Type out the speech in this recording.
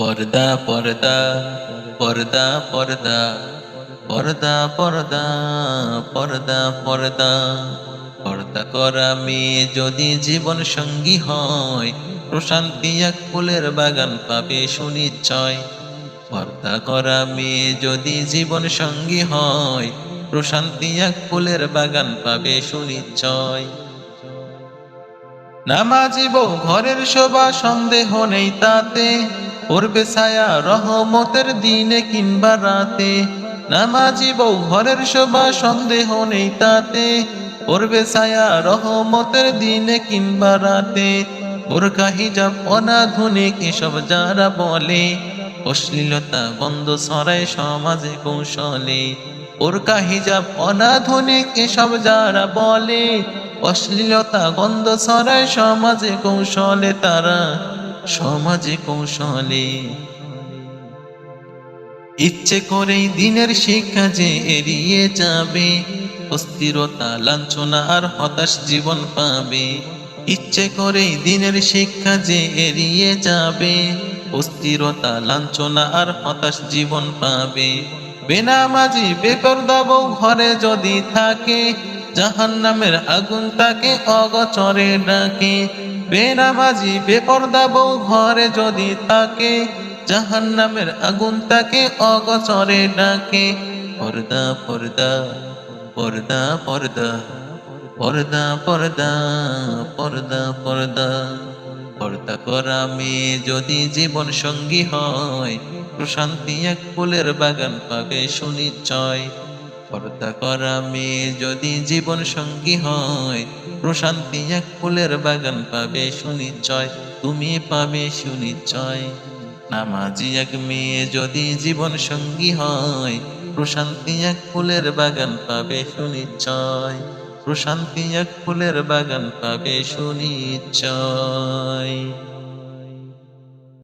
পর্দা পর্দা পর্দা পর্দা পর্দা পর্দা পর্দা পর্দা। পর্দা করা মেয়ে যদি জীবন সঙ্গী হয়, প্রশান্তি এক ফুলের বাগান পাবে সুনিশ্চয়। পর্দা করা মেয়ে যদি জীবন সঙ্গী হয়, প্রশান্তি এক ফুলের বাগান পাবে সুনিশ্চয়। নামাজি বউ ঘরের শোভা সন্দেহ নেই তাতে। পড়বে ছায়া রহমতের দিনে কিংবা রাতে, নামাজি বউ ঘরের শোভা সন্দেহ নেই তাতে। পড়বে ছায়া রহমতের দিনে কিংবা রাতে বোরকা হিজাব অনাধুনিক এসব যারা বলে, অশ্লীলতা বন্ধ ছড়ায় সমাজে কৌশলে। বোরকা হিজাব অনাধুনিক এসব যারা বলে, অশ্লীলতা গন্ধ ছড়ায় সমাজে কৌশলে তারা। সমাজে কৌশলে। ইচ্ছে করেই দিনের শিক্ষা যে এড়িয়ে যাবে, অস্থিরতা, লাঞ্ছনা আর হতাশ জীবন পাবে। ইচ্ছে করেই দিনের শিক্ষা যে এড়িয়ে যাবে, অস্থিরতা, লাঞ্ছনা আর হতাশ জীবন পাবে। বেনামাজি বেপরদা বউ ঘরে যদি থাকে জাহান নামের আগুন তাকে অগচরে ডাকে। বেনামাজি, বেপর্দা বউ ঘরে যদি থাকে জাহান নামের আগুন তাকে অগচরে ডাকে। পর্দা পর্দা পর্দা পর্দা পর্দা পর্দা পর্দা পর্দা পর্দা করা মেয়ে যদি জীবন সঙ্গী হয়, প্রশান্তি এক ফুলের বাগান পাবে সুনিশ্চয়। পর্দা করা মেয়ে যদি জীবন সঙ্গী হয়, প্রশান্তি এক ফুলের বাগান পাবে সুনিশ্চয়, তুমি পাবে সুনিশ্চয়। নামাজি এক মেয়ে যদি জীবন সঙ্গী হয়, প্রশান্তি এক ফুলের বাগান পাবে সুনিশ্চয়। প্রশান্তি এক ফুলের বাগান পাবে সুনিশ্চয়।